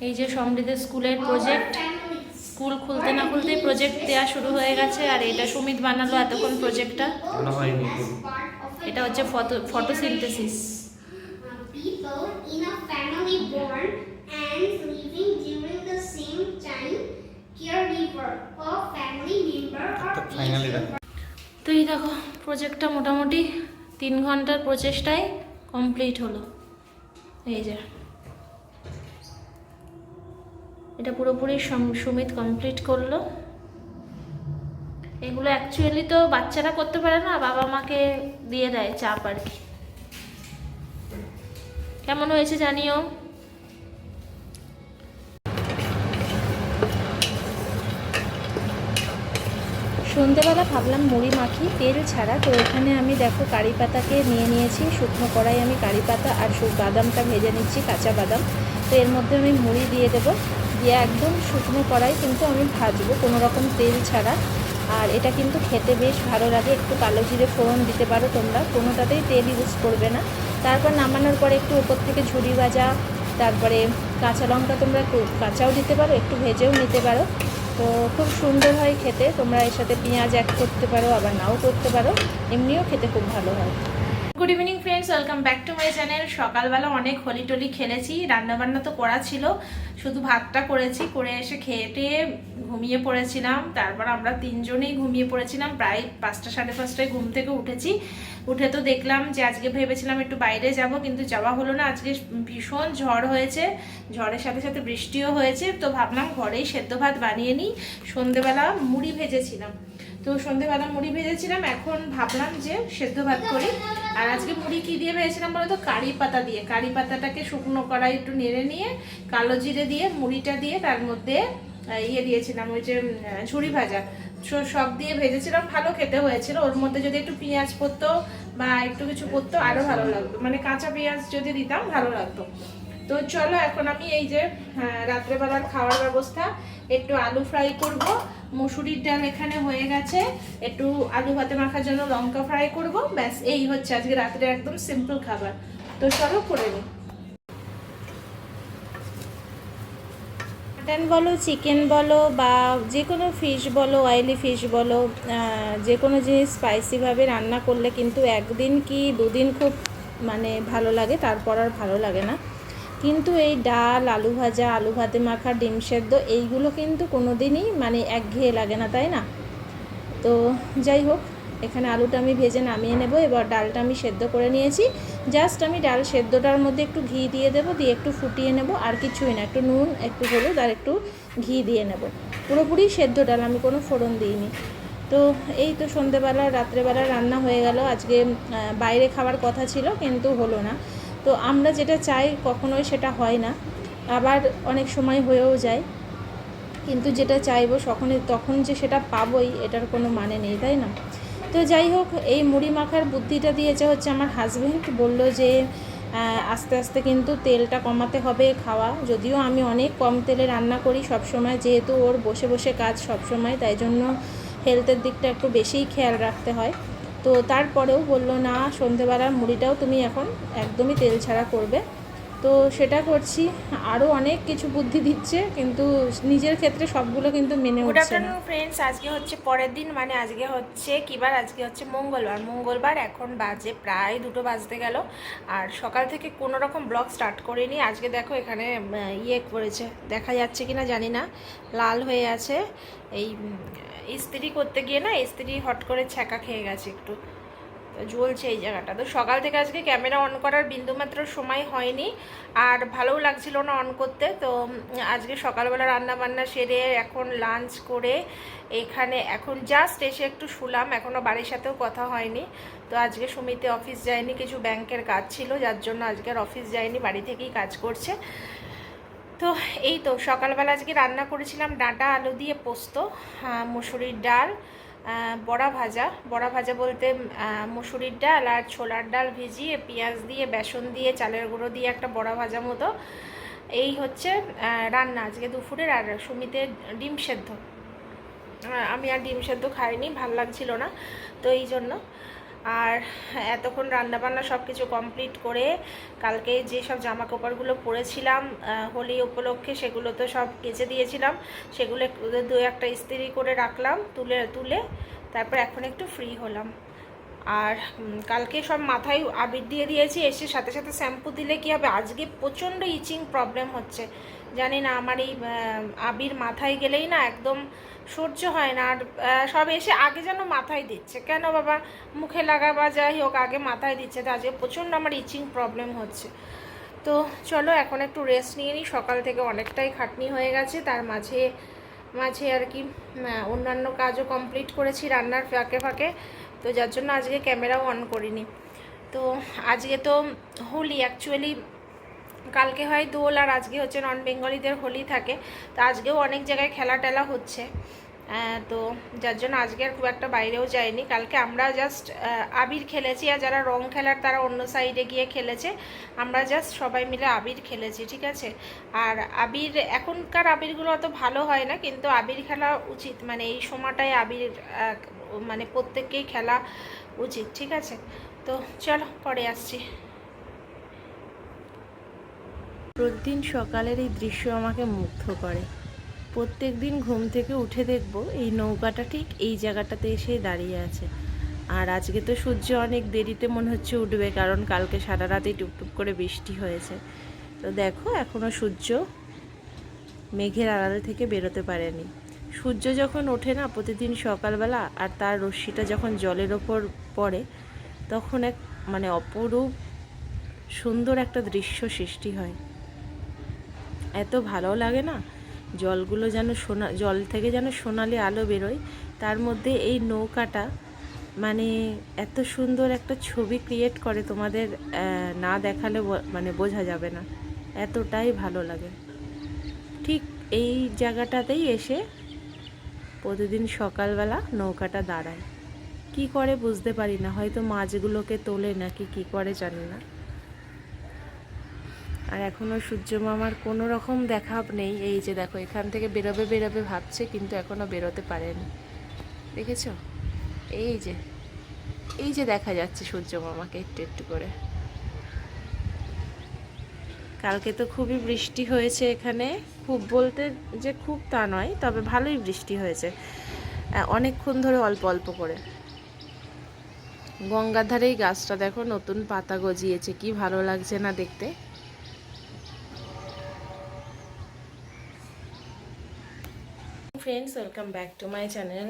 এই যে সমৃদ্ধ স্কুলের প্রজেক্ট স্কুল খুলতে না খুলতেই প্রজেক্ট দেওয়া শুরু হয়ে গেছে আর এটা সুমিত বানালো এতক্ষণ প্রজেক্টটা এটা হচ্ছে ফটো ফটোসিনথেসিস তো এই দেখো প্রজেক্টটা মোটামুটি তিন ঘণ্টার প্রচেষ্টায় কমপ্লিট হলো। এই যে। এটা পুরোপুরি সুমিত কমপ্লিট করল। এগুলো অ্যাকচুয়ালি তো বাচ্চারা করতে পারে না, বাবা মাকে দিয়ে দেয় চাপ আর কি। কেমন হয়েছে জানিও? সন্ধেবেলা ভাবলাম মুড়ি মাখি, তেল ছাড়া। তো এখানে আমি দেখো কারি পাতাকে নিয়ে নিয়েছি, শুকনো কড়াই আমি কারি পাতা আর বাদামটা ভেজে নিচ্ছি, কাঁচা বাদাম। তো এর মধ্যে আমি মুড়ি দিয়ে দেবো। দিয়ে একদম শুকনো কড়াই কিন্তু আমি ভাজবো কোনো রকম তেল ছাড়া। আর এটা কিন্তু খেতে বেশ ভালো লাগে, একটু কালো জিরে ফোড়ন দিতে পারো তোমরা, কোনোটাতেই তেল ইউজ করবে না। তারপর নামানোর পরে একটু ওপর থেকে ঝুড়ি ভাজা, তারপরে কাঁচা লঙ্কা তোমরা কাঁচাও দিতে পারো, একটু ভেজেও নিতে পারো। তো খুব সুন্দর হয় খেতে, তোমরা এর সাথে পেঁয়াজ অ্যাড করতে পারো, আবার নাও করতে পারো, এমনিও খেতে খুব ভালো হয়। Good evening friends welcome back to my channel সকালবেলা অনেক হোলি টোলি খেলেছি। রান্নাবান্না তো করা ছিল। শুধু ভাতটা করেছি। করে এসে খেয়ে ঘুমিয়ে পড়েছিলাম। তারপর আমরা তিনজনেই ঘুমিয়ে পড়েছিলাম। প্রায় পাঁচটা, সাড়ে পাঁচটায় ঘুম থেকে উঠেছি। উঠে তো দেখলাম যে আজকে ভেবেছিলাম একটু বাইরে যাব, কিন্তু যাওয়া হলো না। আজকে ভীষণ ঝড় হয়েছে। ঝড়ের সাথে সাথে বৃষ্টিও হয়েছে। তো ভাবলাম ঘরেই সেদ্ধ ভাত বানিয়ে নিই। সন্ধেবেলা মুড়ি ভেজেছিলাম। তো সন্ধেবেলা মুড়ি ভেজেছিলাম, এখন ভাবলাম যে সেদ্ধ ভাত করি। আর আজকে মুড়ি কি দিয়ে ভেজেছিলাম বলো তো? কারি পাতা দিয়ে। কারি পাতাটাকে শুকনো কড়াই একটু নেড়ে নিয়ে, কালো জিরে দিয়ে, মুড়িটা দিয়ে তার মধ্যে ইয়ে দিয়েছিলাম, ওই যে ঝুড়ি ভাজা। সব দিয়ে ভেজেছিলাম, ভালো খেতে হয়েছিল। ওর মধ্যে যদি একটু পেঁয়াজ পড়তো বা একটু কিছু পড়তো আরও ভালো লাগতো। মানে কাঁচা পেঁয়াজ যদি দিতাম, ভালো লাগতো। তো চলো, এখন আমি এই যে রাত্রেবেলার খাওয়ার ব্যবস্থা। একটু আলু ফ্রাই করব। মুসুরির ডাল এখানে হয়ে গেছে। একটু আলু ভাতে মাখার জন্য লঙ্কা ফ্রাই করব। ব্যাস, এই হচ্ছে আজকে রাত্রে একদম সিম্পল খাবার। তো চলো করে নিই মাটন বলো চিকেন বলো, বা যে কোনো ফিশ বলো অয়েলি ফিশ বলো যে কোনো জিনিস স্পাইসিভাবে রান্না করলে কিন্তু একদিন কি দুদিন খুব মানে ভালো লাগে, তারপর আর ভালো লাগে না। কিন্তু এই ডাল, আলু ভাজা, আলু ভাতে মাখা, ডিম সেদ্ধ, এইগুলো কিন্তু কোনো দিনই মানে একঘেয়ে লাগে না, তাই না? তো যাই হোক, এখানে আলুটা আমি ভেজে নামিয়ে নেব। এবার ডালটা আমি সেদ্ধ করে নিয়েছি। জাস্ট আমি ডাল সেদ্ধটার মধ্যে একটু ঘি দিয়ে দেবো, দিয়ে একটু ফুটিয়ে নেব, আর কিছুই না। একটু নুন, একটু হলুদ, আর একটু ঘি দিয়ে নেব। পুরোপুরি সেদ্ধ ডাল, আমি কোনো ফোড়ন দিইনি। তো এই তো সন্ধেবেলা, রাত্রেবেলা রান্না হয়ে গেল। আজকে বাইরে খাওয়ার কথা ছিল, কিন্তু হলো না। তো আমরা যেটা চাই কখনোই সেটা হয় না। আবার অনেক সময় হয়েও যায়। কিন্তু যেটা চাইব তখনই তখন যে সেটা পাবোই, এটার কোনো মানে নেই, তাই না? তো যাই হোক, এই মুড়ি মাখার বুদ্ধিটা দিয়েছে হচ্ছে আমার হাজবেন্ড বলল যে আস্তে আস্তে কিন্তু তেলটা কমাতে হবে খাওয়া। যদিও আমি অনেক কম তেলে রান্না করি সব সময় যেহেতু ওর বসে বসে কাজ সব সময় তাই জন্য হেলথের দিকটা একটু বেশিই খেয়াল রাখতে হয়। তো তারপরেও বলল না সন্ধেবেলার মুড়িটাও তুমি এখন একদমই তেল ছাড়া করবে। তো সেটা করছি। আরও অনেক কিছু বুদ্ধি দিচ্ছে কিন্তু নিজের ক্ষেত্রে সবগুলো কিন্তু মেনে গুড উঠছে না। আফটারনুন ফ্রেন্ডস আজকে হচ্ছে পরের দিন মানে আজকে হচ্ছে কিবার আজকে হচ্ছে মঙ্গলবার। মঙ্গলবার এখন বাজে প্রায় দুটো বাজতে গেল। আর সকাল থেকে কোনো রকম ব্লগ স্টার্ট করিনি। আজকে দেখো এখানে ইয়ে করেছে। দেখা যাচ্ছে কিনা জানি না। লাল হয়ে আছে। এই ইস্ত্রি করতে গিয়ে না ইস্ত্রি হট করে ছ্যাঁকা খেয়ে গেছে একটু। তো জ্বলছে এই জায়গাটা। তো সকাল থেকে আজকে ক্যামেরা অন করার বিন্দুমাত্র সময় হয়নি, আর ভালোও লাগছিল না অন করতে। তো আজকে সকালবেলা রান্না বান্না সেরে এখন লাঞ্চ করে এখানে এখন জাস্ট এসে একটু শুলাম এখনও বাড়ির সাথেও কথা হয়নি। তো আজকে সুমিতে অফিস যায়নি, কিছু ব্যাংকের কাজ ছিল, যার জন্য আজকে অফিস যায়নি, বাড়ি থেকেই কাজ করছে। তো এই তো সকালবেলা আজকে রান্না করেছিলাম ডাঁটা আলু দিয়ে পোস্ত মুসুরির ডাল বড়া ভাজা। বড়া ভাজা বলতে মুসুরির ডাল আর ছোলার ডাল ভিজিয়ে পেঁয়াজ দিয়ে, বেসন দিয়ে, চালের গুঁড়ো দিয়ে একটা বড়া ভাজা মতো। এই হচ্ছে রান্না আজকে দুপুরের আর সুমিতের ডিম সেদ্ধ। আমি আর ডিম সেদ্ধ খাইনি, ভালো লাগছিল না, তো এই জন্য। আর এতক্ষণ রান্নাবান্না সব কিছু কমপ্লিট করে কালকে যেসব জামা কাপড়গুলো পরেছিলাম হোলি উপলক্ষে সেগুলো তো সব কেচে দিয়েছিলাম। সেগুলো দু একটা ইস্ত্রি করে রাখলাম, তুলে তুলে তারপর এখন একটু ফ্রি হলাম। আর কালকে সব মাথায় আবির দিয়ে দিয়েছি, এসে সাথে সাথে শ্যাম্পু দিলে কি হবে? আজকে প্রচণ্ড ইচিং প্রবলেম হচ্ছে। জানি না, আমার এই আবির মাথায় গেলেই না একদম সহ্য হয় না। আর সব এসে আগে যেন মাথায় দিচ্ছে। কেন বাবা? মুখে লাগা বা যাই হোক, আগে মাথায় দিচ্ছে। তো আজকে প্রচণ্ড আমার ইচিং প্রবলেম হচ্ছে। তো চলো, এখন একটু রেস্ট নিয়ে নিই। সকাল থেকে অনেকটাই খাটনি হয়ে গেছে। তার মাঝে মাঝে আর কি অন্যান্য কাজও কমপ্লিট করেছি রান্নার ফাঁকে ফাঁকে। তো যার জন্য আজকে ক্যামেরাও অন করিনি। তো আজকে তো হোলি অ্যাকচুয়ালি কালকে হয় দোল আর আজকে হচ্ছে নন বেঙ্গলিদের হোলি থাকে। তো আজকেও অনেক জায়গায় খেলা টেলা হচ্ছে তো যার জন্য আজকে আর খুব একটা বাইরেও যায়নি। কালকে আমরা জাস্ট আবির খেলেছি আর যারা রং খেলার তারা অন্য সাইডে গিয়ে খেলেছে। আমরা জাস্ট সবাই মিলে আবির খেলেছি, ঠিক আছে? আর আবির, এখনকার আবিরগুলো অত ভালো হয় না, কিন্তু আবির খেলা উচিত। মানে এই সময়টায় আবির মানে প্রত্যেককেই খেলা উচিত, ঠিক আছে? তো চলো, পরে আসছি। প্রতিদিন সকালের এই দৃশ্য আমাকে মুগ্ধ করে। প্রত্যেক দিন ঘুম থেকে উঠে দেখব এই নৌকাটা ঠিক এই জায়গাটাতে এসে দাঁড়িয়ে আছে। আর আজকে তো সূর্য অনেক দেরিতে মনে হচ্ছে উঠবে কারণ কালকে সারা রাতেই টুপটুপ করে বৃষ্টি হয়েছে। তো দেখো এখনও সূর্য মেঘের আড়াল থেকে বেরোতে পারেনি। সূর্য যখন ওঠে না প্রতিদিন সকালবেলা আর তার রশ্মিটা যখন জলের ওপর পড়ে, তখন এক মানে অপরূপ সুন্দর একটা দৃশ্য সৃষ্টি হয়। এত ভালো লাগে না? জলগুলো যেন সোনা, জল থেকে যেন সোনালি আলো বেরোয়। তার মধ্যে এই নৌকাটা মানে এত সুন্দর একটা ছবি ক্রিয়েট করে তোমাদের না দেখালে মানে বোঝা যাবে না। এতটাই ভালো লাগে। ঠিক এই জায়গাটাতেই এসে প্রতিদিন সকালবেলা নৌকাটা দাঁড়ায়। কি করে বুঝতে পারি না? হয়তো মাছগুলোকে তোলে নাকি কি করে জানি না। আর এখনও সূর্য মামার কোনো রকম দেখা নেই। এই যে দেখো, এখান থেকে বেরোবে বেরোবে ভাবছে, কিন্তু এখনও বেরোতে পারেনি। দেখেছ? এই যে এই যে দেখা যাচ্ছে সূর্য মামাকে একটু একটু করে। কালকে তো খুবই বৃষ্টি হয়েছে এখানে। খুব বলতে যে খুব তা নয়, তবে ভালোই বৃষ্টি হয়েছে। অনেকক্ষণ ধরে অল্প অল্প করে। গঙ্গার ধারেই গাছটা দেখো, নতুন পাতা গজিয়েছে। কি ভালো লাগছে না দেখতে। Friends welcome back to my channel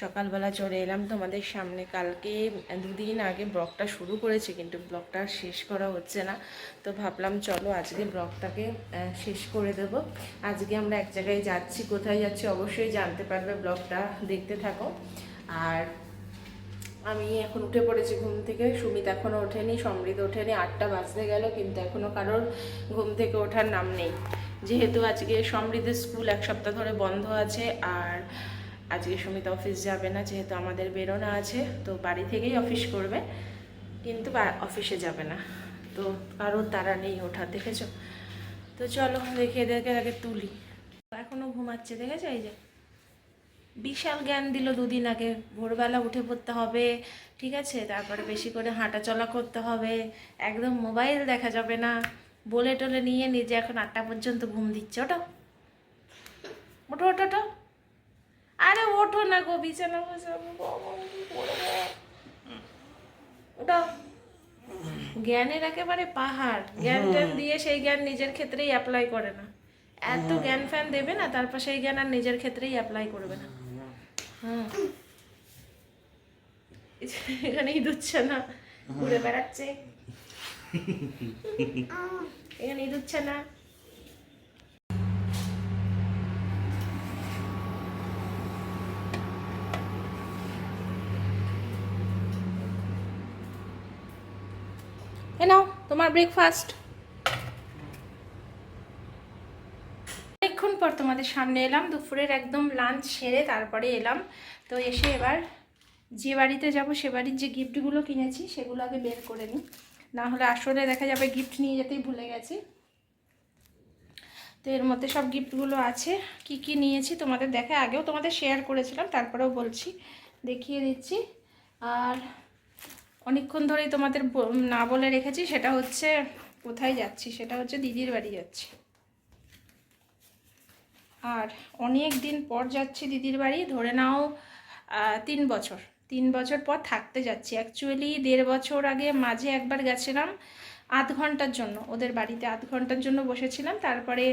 সকালবেলা চলে এলাম তোমাদের সামনে। কালকে দুদিন আগে ব্লগটা শুরু করেছি, কিন্তু ব্লগটা শেষ করা হচ্ছে না। তো ভাবলাম, চলো আজকে ব্লগটাকে শেষ করে দেব। আজকে আমরা এক জায়গায় যাচ্ছি, কোথায় যাচ্ছি অবশ্যই জানতে পারবে ব্লগটা, দেখতে থাকো। আর আমি এখন উঠে পড়েছি ঘুম থেকে। সুমিত এখনও ওঠেনি, সমৃদ্ধ ওঠেনি। আটটা বাজতে গেল, কিন্তু এখনও কারোর ঘুম থেকে ওঠার নাম নেই। যেহেতু আজকে সমৃদ্ধের স্কুল এক সপ্তাহ ধরে বন্ধ আছে আর আজকে সুমিত অফিস যাবে না, যেহেতু আমাদের বেরোনো আছে, তো বাড়ি থেকেই অফিস করবে, কিন্তু অফিসে যাবে না। তো কারোর তারা নেই ওঠা, দেখেছ? তো চলো দেখে দেখে আগে তুলি। এখনও ঘুমাচ্ছে, দেখেছ এই যে? বিশাল জ্ঞান দিল দুদিন আগে, ভোরবেলা উঠে পড়তে হবে, ঠিক আছে? তারপরে বেশি করে হাঁটা চলা করতে হবে, একদম মোবাইল দেখা যাবে না। বলে টলে নিয়ে নিজে এখন আটটা পর্যন্ত ঘুম দিচ্ছে ওটা ওঠো ওঠো ওঠো। আরে ওঠো না গো বিছানা বসে আমি বাবা, কি করব? ওঠো। জ্ঞানের একেবারে পাহাড়। জ্ঞান ট্যান দিয়ে সেই জ্ঞান নিজের ক্ষেত্রেই অ্যাপ্লাই করে না। এত জ্ঞান ফ্যান দেবে না তারপর সেই জ্ঞান আর নিজের ক্ষেত্রেই অ্যাপ্লাই করবে না। হুম। এখানে ইঁদুর না ঘুরে বেড়াচ্ছে। এখানে ইঁদুর না। এ নাও, তোমার ব্রেকফাস্ট অনেকক্ষণ পর তোমাদের সামনে এলাম, দুপুরের একদম লাঞ্চ সেরে তারপরে এলাম। তো এসে এবার যে বাড়িতে যাব, সে বাড়ির যে গিফটগুলো কিনেছি, সেগুলো আগে বের করে নিই। না হলে আসলে দেখা যাবে গিফট নিয়ে যেতেই ভুলে গেছি। তো এর মধ্যে সব গিফটগুলো আছে। কি কি নিয়েছি তোমাদের দেখে আগেও তোমাদের শেয়ার করেছিলাম, তারপরেও বলছি। দেখিয়ে দিচ্ছি। আর অনেকক্ষণ ধরেই তোমাদের না বলে রেখেছি, সেটা হচ্ছে কোথায় যাচ্ছি? সেটা হচ্ছে দিদির বাড়ি যাচ্ছি। আর অনেক দিন পর যাচ্ছি দিদির বাড়ি, ধরে নাও তিন বছর। তিন বছর পর থাকতে যাচ্ছি। অ্যাকচুয়ালি দেড় বছর আগে মাঝে একবার গেছিলাম আধ ঘণ্টার জন্য। ওদের বাড়িতে আধ ঘণ্টার জন্য বসেছিলাম। তারপরে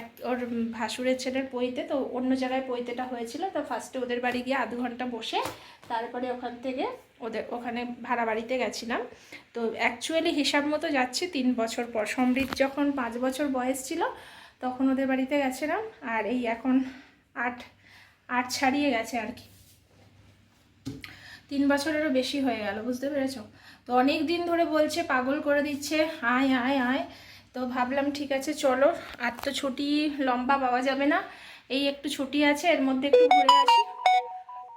এক, ওর ভাসুরের ছেলের পইতে তো অন্য জায়গায় পইতেটা হয়েছিল। তো ফার্স্টে ওদের বাড়ি গিয়ে আধ ঘণ্টা বসে তারপরে ওখান থেকে ওদের, ওখানে ভাড়া বাড়িতে গেছিলাম। তো অ্যাকচুয়ালি হিসাব মতো যাচ্ছি তিন বছর পর। সমৃদ্ধ যখন পাঁচ বছর বয়স ছিল, তখন ওদের বাড়িতে গেছিলাম। আর এই এখন আট আট ছাড়িয়ে গেছে আর কি। তিন বছরেরও বেশি হয়ে গেল, বুঝতে পেরেছ? তো অনেক দিন ধরে বলছে, পাগল করে দিচ্ছে আয় আয় আয় তো ভাবলাম, ঠিক আছে, চলো। আর তো ছুটি লম্বা পাওয়া যাবে না। এই একটু ছুটি আছে, এর মধ্যে একটু ঘুরে আসি।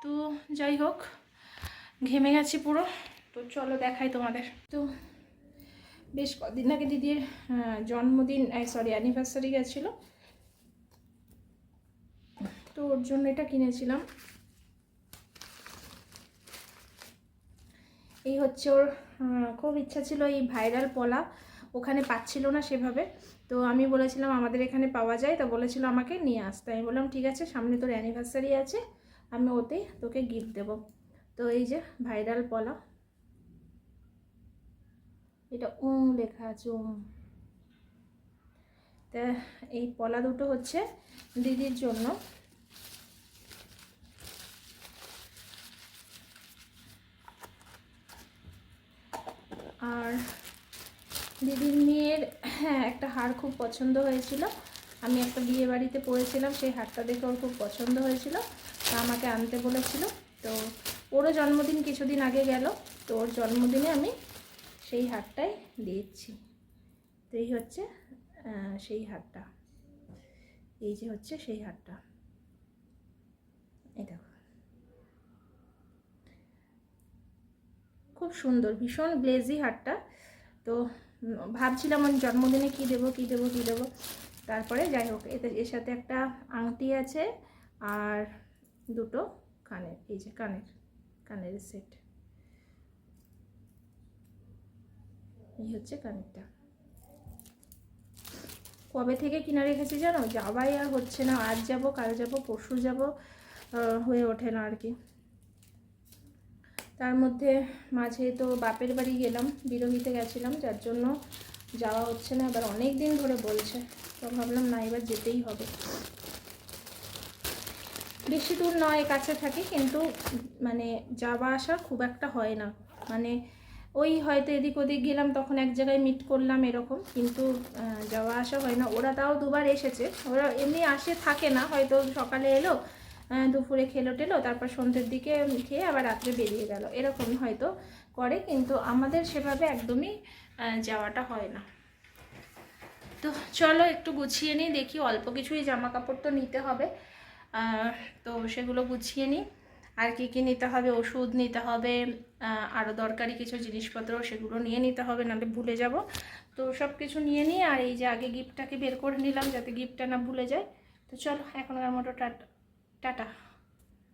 তো যাই হোক, ঘেমে গেছি পুরো। তো চলো দেখাই তোমাদের। তো বেশ কদিন আগে দিদির জন্মদিন সরি অ্যানিভার্সারি গেছিল। তো ওর জন্য এটা কিনেছিলাম। হচ্ছে ওর খুব ইচ্ছা ছিল এই ভাইরাল পলা, ওখানে পাচ্ছিল না সেভাবে। তো আমি বলেছিলাম, আমাদের এখানে পাওয়া যায়। তো বলেছিল আমাকে, নিয়ে আসতে আমি বললাম, ঠিক আছে, সামনে তোর অ্যানিভার্সারি আছে, আমি ওতে তোকে গিফট দেবো। তো এই যে ভাইরাল পলা। এটা ওম লেখা আছে ওম তা এই পলা দুটো হচ্ছে দিদির জন্য। আর দিদির মেয়ের হ্যাঁ একটা হার খুব পছন্দ হয়েছিল। আমি একটা বিয়ে বাড়িতে পড়েছিলাম, সেই হারটা দেখে ওর খুব পছন্দ হয়েছিল। তা আমাকে আনতে বলেছিল। তো ওরও জন্মদিন কিছুদিন আগে গেল, তো ওর জন্মদিনে আমি সেই হারটাই দিয়েছি। তো এই হচ্ছে সেই হারটা। এই যে হচ্ছে সেই হারটা। দেখো। খুব সুন্দর, ভীষণ গ্লেজি হারটা তো ভাবছিলাম আমি জন্মদিনে কী দেবো কী দেবো কী দেবো। তারপরে যাই হোক, এতে, এর সাথে একটা আংটি আছে আর দুটো কানের, এই যে কানের কানের সেট এই হচ্ছে কানেরটা। কবে থেকে কিনা রেখেছি জানো? যাওয়াই আর হচ্ছে না। আজ যাব, কাল যাব, পরশু যাব হয়ে ওঠে না আর কি। তার মধ্যে মাঝে তো বাপের বাড়ি গেলাম, বিরোহিতে গেছিলাম, যার জন্য যাওয়া হচ্ছে না এবার অনেক দিন ধরে বলছে। তো ভাবলাম না, এবার যেতেই হবে। বেশি দূর নয়, কাছে থাকি, কিন্তু মানে যাওয়া আসা খুব একটা হয় না। মানে ওই হয়তো এদিক ওদিক গেলাম, তখন এক জায়গায় মিট করলাম এরকম, কিন্তু যাওয়া আসা হয় না। ওরা তাও দুবার এসেছে। ওরা এমনি আসে, থাকে না, হয়তো সকালে এলো দুপুরে খেলো টেলো, তারপর সন্ধ্যের দিকে খেয়ে আবার রাত্রে বেরিয়ে গেল। এরকম হয়তো করে, কিন্তু আমাদের সেভাবে একদমই যাওয়াটা হয় না। তো চলো একটু গুছিয়ে নিই, দেখি অল্প কিছুই জামা কাপড় তো নিতে হবে। তো সেগুলো গুছিয়ে নিই। আর কি কি নিতে হবে, ওষুধ নিতে হবে আরও দরকারি কিছু জিনিসপত্র সেগুলো নিয়ে নিতে হবে, নাহলে ভুলে যাব। তো সব কিছু নিয়ে নিই, আর এই যে আগে গিফটটাকে বের করে নিলাম যাতে গিফটটা না ভুলে যায়। তো চলো এখনকার মতো টাটা। টাটা।